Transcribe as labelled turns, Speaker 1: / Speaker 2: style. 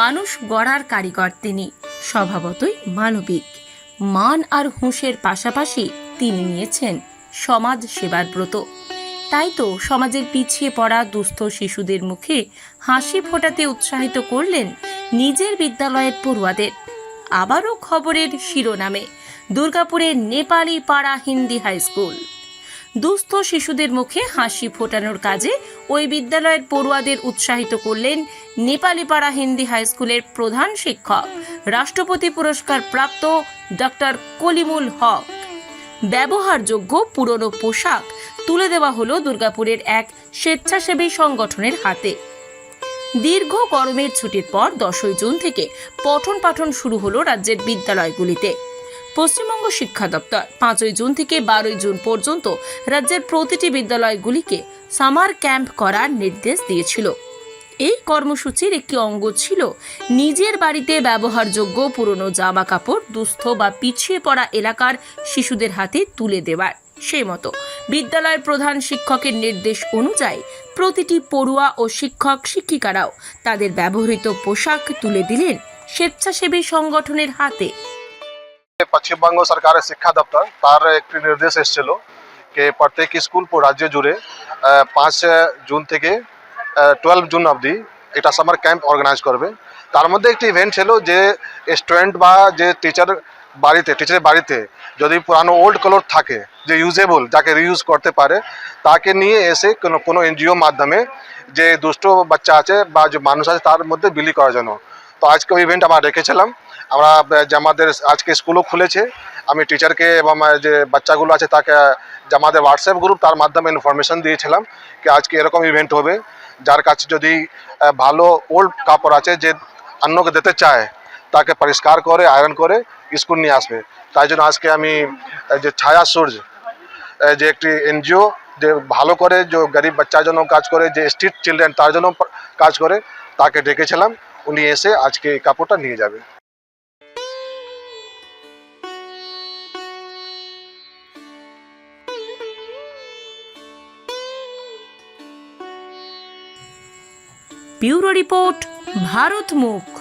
Speaker 1: মানুষ গড়ার কারিগর তিনি, স্বভাবতই মানবিক। মান আর হুঁশের পাশাপাশি তিনি নিয়েছেন সমাজ সেবার ব্রত। তাই তো সমাজের পিছিয়ে পড়া দুস্থ শিশুদের মুখে হাসি ফোটাতে উৎসাহিত করলেন নিজের বিদ্যালয়ের পড়ুয়াদের। আবারও খবরের শিরোনামে, দুর্গাপুরের নেপালি পাড়া হিন্দি হাই স্কুল। দুস্থ শিশুদের মুখে হাসি ফোটানোর কাজে ওই বিদ্যালয়ের পড়ুয়াদের উৎসাহিত করলেন নেপালি পাড়া হিন্দি হাই স্কুলের প্রধান শিক্ষক, রাষ্ট্রপতি পুরস্কার প্রাপ্ত ডক্টর কলিমুল হক। ব্যবহারযোগ্য পুরনো পোশাক তুলে দেওয়া হলো দুর্গাপুরের এক স্বেচ্ছাসেবী সংগঠনের হাতে। দীর্ঘ গরমের ছুটির পর দশই জুন থেকে পঠন পাঠন শুরু হলো রাজ্যের বিদ্যালয়গুলিতে। পশ্চিমবঙ্গ শিক্ষা দপ্তর। পাঁচই জুন থেকে বারোই জুন পর্যন্ত রাজ্যের প্রতিটি বিদ্যালয়গুলিকে সামার ক্যাম্প করার নির্দেশ দিয়েছিল। এই কর্মসূচির একটি অঙ্গ ছিল নিজের বাড়িতে ব্যবহারযোগ্য পুরনো জামা কাপড় দুস্থ বা পিছিয়ে পড়া এলাকার শিশুদের হাতে তুলে দেওয়ার। সেই মতো বিদ্যালয়ের প্রধান শিক্ষকের নির্দেশ অনুযায়ী প্রতিটি পড়ুয়া ও শিক্ষক শিক্ষিকারাও তাদের ব্যবহৃত পোশাক তুলে দিলেন স্বেচ্ছাসেবী সংগঠনের হাতে।
Speaker 2: পশ্চিমবঙ্গ সরকারের শিক্ষা দপ্তর, তার একটি নির্দেশ এসেছিল যে প্রত্যেক স্কুল রাজ্য জুড়ে পাঁচ জুন থেকে টুয়েলভ জুন অবধি এটা সামার ক্যাম্প অর্গানাইজ করবে। তার মধ্যে একটি ইভেন্ট ছিল যে স্টুডেন্ট বা যে টিচার বাড়িতে টিচারের বাড়িতে যদি পুরানো ওল্ড কালার থাকে, যে ইউজেবল যাকে রিউজ করতে পারে, তাকে নিয়ে এসে কোনো কোনো এনজিও মাধ্যমে যে দুষ্ট বাচ্চা আছে বা যে মানুষ আছে, তার মধ্যে বিলি করার জন্য। তো আজকে ওই ইভেন্ট আমরা রেখেছিলাম। আমরা, যে আমাদের আজকে স্কুলও খুলেছে। আমি টিচারকে এবং যে বাচ্চাগুলো আছে তাকে আমাদের হোয়াটসঅ্যাপ গ্রুপ তার মাধ্যমে ইনফরমেশন দিয়েছিলাম যে আজকে এরকম ইভেন্ট হবে। যার কাছে যদি ভালো ওল্ড কাপড় আছে যে অন্যকে দিতে চায়, তাকে পরিষ্কার করে আয়রন করে স্কুল নিয়ে আসবে। তাই জন্য আজকে আমি যে ছায়া সূর্য যে একটি এনজিও যে ভালো করে, যে গরিব বাচ্চার জন্য কাজ করে, যে স্ট্রিট চিলড্রেন তার জন্য কাজ করে, তাকে ডেকেছিলাম। উনি এসে আজকে এই কাপড়টা নিয়ে যাবে।
Speaker 1: ব্যুরো রিপোর্ট ভারত মুখ।